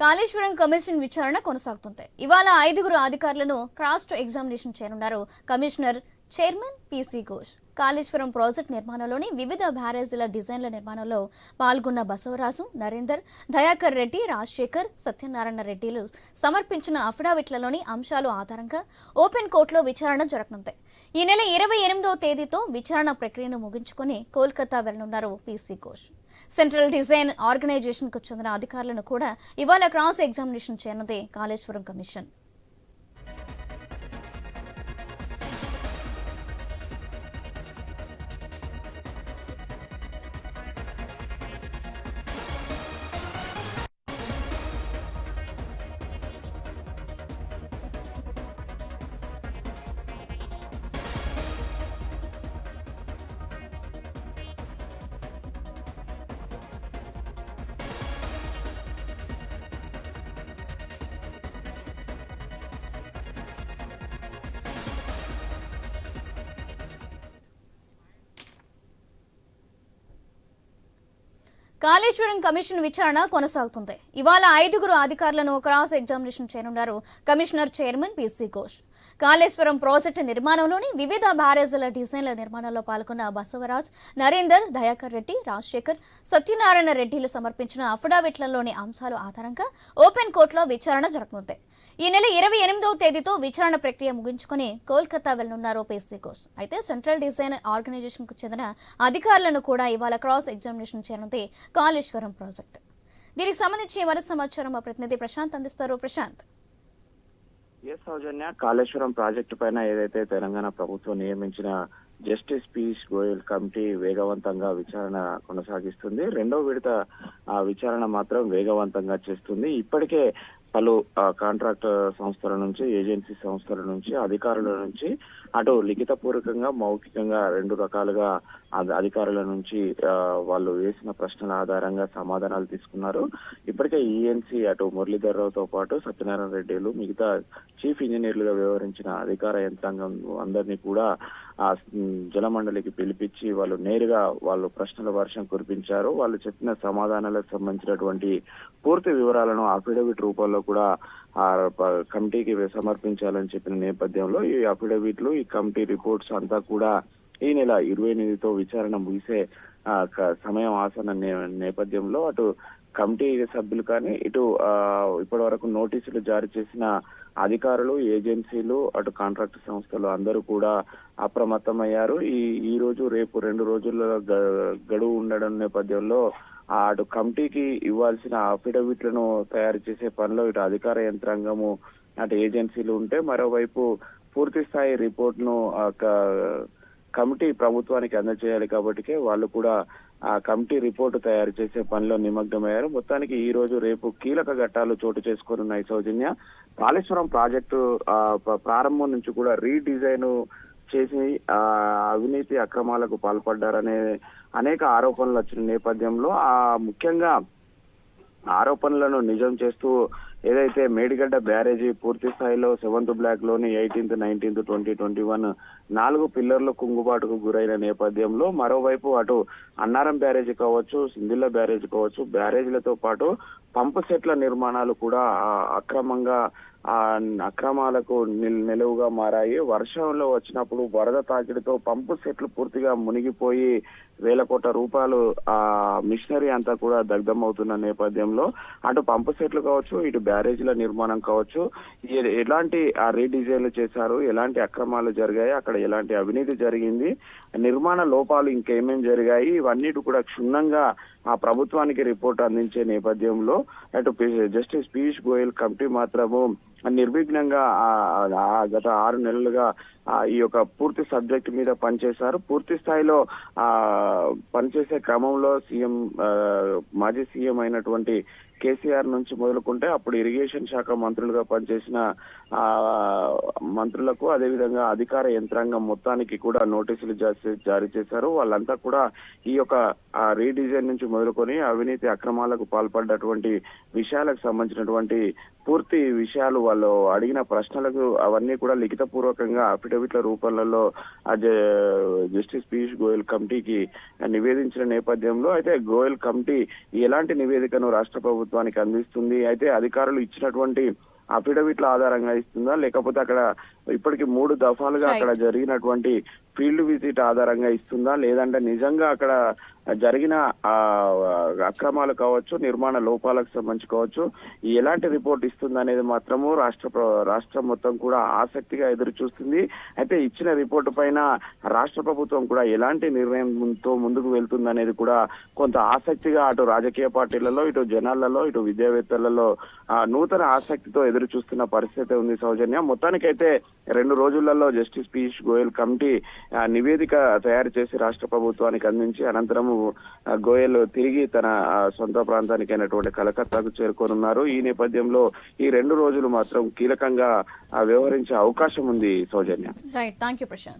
Kaleshwaram commission విచారణ కొనసాగుతుంది. ఇవాళ ఐదుగురు అధికారులను క్రాస్ ఎగ్జామినేషన్ చేయనున్నారు. Commissioner chairman PC Ghosh. Kaleshwaram project నిర్మాణంలోని వివిధ బ్యారేజీల డిజైన్ల నిర్మాణంలో పాల్గొన్న బసవరాజు నరేందర్ దయాకర్ రెడ్డి రాజశేఖర్ సత్యనారాయణ రెడ్డిలు సమర్పించిన అఫిడవిట్లలోని అంశాలు ఆధారంగా ఓపెన్ కోర్టులో విచారణ జరగనుంది. ఈ నెల ఇరవై ఎనిమిదో తేదీతో విచారణ ప్రక్రియను ముగించుకుని కోల్కతా వెళ్ళనున్నారు పీసీ ఘోష్. సెంట్రల్ డిజైన్ ఆర్గనైజేషన్కు చెందిన అధికారులను కూడా ఇవాళ క్రాస్ ఎగ్జామినేషన్ చేయనుంది కాళేశ్వరం కమిషన్. కాళేశ్వరం కమిషన్ విచారణ కొనసాగుతుంది. ఇవాళ ఐదుగురు అధికారులను క్రాస్ ఎగ్జామినేషన్ చేయనున్నారు. Commissioner chairman PC Ghosh. Kaleshwaram project నిర్మాణంలోని వివిధ బ్యారేజీల డిజైన్ల నిర్మాణంలో పాల్గొన్న బసవరాజ్ నరేందర్ దయాకర్ రెడ్డి రాజశేఖర్ సత్యనారాయణ రెడ్డిలు సమర్పించిన అఫిడవిట్లలోని అంశాలు ఆధారంగా ఓపెన్ కోర్టులో విచారణ జరగనుంది. ఈ నెల ఇరవై ఎనిమిదవ తేదీతో విచారణ ప్రక్రియ ముగించుకుని కోల్కతా వెళ్ళనున్నారు పీసీ ఘోష్. అయితే సెంట్రల్ డిజైన్ ఆర్గనైజేషన్కు చెందిన అధికారులను కూడా ఇవాళ క్రాస్ ఎగ్జామినేషన్ చేయనుంది. కాళేశ్వరం ప్రాజెక్టు. దీనికి సంబంధించి మరింత సమాచారం మా ప్రతినిధి ప్రశాంత్ అందిస్తారు. ప్రశాంత్. ఎస్ సౌజన్య. కాళేశ్వరం ప్రాజెక్టు పైన ఏదైతే తెలంగాణ ప్రభుత్వం నియమించిన జస్టిస్ పీయూష్ గోయల్ కమిటీ వేగవంతంగా విచారణ కొనసాగిస్తుంది. రెండో విడత ఆ విచారణ మాత్రం వేగవంతంగా చేస్తుంది. ఇప్పటికే పలు కాంట్రాక్ట్ సంస్థల నుంచి ఏజెన్సీ సంస్థల నుంచి అధికారుల నుంచి అటు లిఖితపూర్వకంగా మౌఖికంగా రెండు రకాలుగా అధికారుల నుంచి వాళ్ళు వేసిన ప్రశ్నల ఆధారంగా సమాధానాలు తీసుకున్నారు. ఇప్పటికే ఈఎన్సీ అటు మురళీధర్ రావుతో పాటు సత్యనారాయణ రెడ్డిలు మిగతా చీఫ్ ఇంజనీర్లుగా వ్యవహరించిన అధికార యంత్రాంగం అందరినీ కూడా ఆ జలమండలికి పిలిపించి వాళ్ళు నేరుగా వాళ్ళు ప్రశ్నల వర్షం కురిపించారు. వాళ్ళు చెప్పిన సమాధానాలకు సంబంధించినటువంటి పూర్తి వివరాలను అఫిడవిట్ రూపంలో కూడా ఆ కమిటీకి సమర్పించాలని చెప్పిన నేపథ్యంలో ఈ అఫిడవిట్లు ఈ కమిటీ రిపోర్ట్స్ అంతా కూడా ఈ నెల ఇరవై ఎనిమిదితో విచారణ ముగిసే క- సమయం ఆసన నే- నేపథ్యంలో అటు కమిటీ సభ్యులు కానీ ఇటు ఇప్పటి వరకు నోటీసులు జారీ చేసిన అధికారులు ఏజెన్సీలు అటు కాంట్రాక్ట్ సంస్థలు అందరూ కూడా అప్రమత్తమయ్యారు. ఈ ఈ రోజు రేపు రెండు రోజుల్లో గ- గడువు ఉండడం నేపథ్యంలో అటు కమిటీకి ఇవ్వాల్సిన అఫిడవిట్లను తయారు చేసే పనిలో ఇటు అధికార యంత్రాంగము అటు ఏజెన్సీలు ఉంటే మరోవైపు పూర్తి స్థాయి రిపోర్ట్ను కమిటీ ప్రభుత్వానికి అందజేయాలి కాబట్టి వాళ్ళు కూడా ఆ కమిటీ రిపోర్టు తయారు చేసే పనిలో నిమగ్నమయ్యారు. మొత్తానికి ఈ రోజు రేపు కీలక ఘట్టాలు చోటు చేసుకోనున్నాయి సౌజన్య. కాళేశ్వరం ప్రాజెక్టు ప్రారంభం నుంచి కూడా రీడిజైన్ చేసి ఆ అవినీతి అక్రమాలకు పాల్పడ్డారనే అనేక ఆరోపణలు వచ్చిన నేపథ్యంలో ఆ ముఖ్యంగా ఆరోపణలను నిజం చేస్తూ ఏదైతే మేడిగడ్డ బ్యారేజీ పూర్తి స్థాయిలో seventh బ్లాక్లోని eighteenth nineteenth twenty twenty one నాలుగు పిల్లర్లు కుంగుబాటుకు గురైన నేపథ్యంలో మరోవైపు అటు అన్నారం బ్యారేజీ కావచ్చు సింధిల్ల బ్యారేజీ కావచ్చు బ్యారేజీలతో పాటు పంప్ సెట్ల నిర్మాణాలు కూడా అక్రమంగా ఆ అక్రమాలకు నిల్- నిలువుగా మారాయి. వర్షంలో వచ్చినప్పుడు వరద తాకిడితో పంపు సెట్లు పూర్తిగా మునిగిపోయి వేల కోట్ల రూపాయలు ఆ మిషనరీ అంతా కూడా దగ్ధమవుతున్న నేపథ్యంలో అటు పంపు సెట్లు కావచ్చు ఇటు బ్యారేజీల నిర్మాణం కావచ్చు ఎలాంటి ఆ రీడిజైన్లు చేశారు ఎలాంటి అక్రమాలు జరిగాయి అక్కడ ఎలాంటి అవినీతి జరిగింది నిర్మాణ లోపాలు ఇంకేమేం జరిగాయి ఇవన్నిటి కూడా క్షుణ్ణంగా ఆ ప్రభుత్వానికి రిపోర్ట్ అందించే నేపథ్యంలో అటు జస్టిస్ పీయూష్ గోయల్ కమిటీ మాత్రము నిర్విఘ్నంగా ఆ- గత ఆరు నెలలుగా ఈ యొక్క పూర్తి సబ్జెక్ట్ మీద పనిచేశారు. పూర్తి స్థాయిలో ఆ పనిచేసే క్రమంలో సీఎం మాజీ సీఎం అయినటువంటి కేసీఆర్ నుంచి మొదలుకుంటే అప్పుడు ఇరిగేషన్ శాఖ మంత్రులుగా పనిచేసిన ఆ మంత్రులకు అదేవిధంగా అధికార యంత్రాంగం మొత్తానికి కూడా నోటీసులు జారీ- జారీ చేశారు. వాళ్ళంతా కూడా ఈ యొక్క రీడిజైన్ నుంచి మొదలుకొని అవినీతి అక్రమాలకు పాల్పడ్డటువంటి విషయాలకు సంబంధించినటువంటి పూర్తి విషయాలు వాళ్ళు అడిగిన ప్రశ్నలకు అవన్నీ కూడా లిఖిత పూర్వకంగా అఫిడవిట్ల రూపంలో జస్టిస్ పీయూష్ గోయల్ కమిటీకి నివేదించిన నేపథ్యంలో అయితే గోయల్ కమిటీ ఎలాంటి నివేదికను రాష్ట్ర ప్రభుత్వానికి అందిస్తుంది? అయితే అధికారులు ఇచ్చినటువంటి అఫిడవిట్ల ఆధారంగా ఇస్తుందా? లేకపోతే అక్కడ ఇప్పటికి మూడు దఫాలుగా. అక్కడ జరిగినటువంటి ఫీల్డ్ విజిట్ ఆధారంగా ఇస్తుందా? లేదంటే నిజంగా అక్కడ జరిగిన ఆ అక్రమాలు కావచ్చు నిర్మాణ లోపాలకు సంబంధించి కావచ్చు ఎలాంటి రిపోర్ట్ ఇస్తుంది అనేది మాత్రము రాష్ట్ర రాష్ట్రం మొత్తం కూడా ఆసక్తిగా ఎదురు చూస్తుంది అయితే ఇచ్చిన రిపోర్టు పైన రాష్ట్ర ప్రభుత్వం కూడా ఎలాంటి నిర్ణయంతో ముందుకు వెళ్తుంది అనేది కూడా కొంత ఆసక్తిగా అటు రాజకీయ పార్టీలలో ఇటు జనాలలో ఇటు విద్యావేత్తలలో నూతన ఆసక్తితో ఎదురు చూస్తున్న పరిస్థితి ఉంది సౌజన్య. మొత్తానికైతే రెండు రోజులలో జస్టిస్ పీయూష్ గోయల్ కమిటీ నివేదిక తయారు చేసి రాష్ట్ర ప్రభుత్వానికి అందించి అనంతరం గోయల్ తిరిగి తన సొంత ప్రాంతానికి అయినటువంటి కలకత్తాకు చేరుకోనున్నారు. ఈ నేపథ్యంలో ఈ రెండు రోజులు మాత్రం కీలకంగా వ్యవహరించే అవకాశం ఉంది Soujanya. Right thank you Prashanth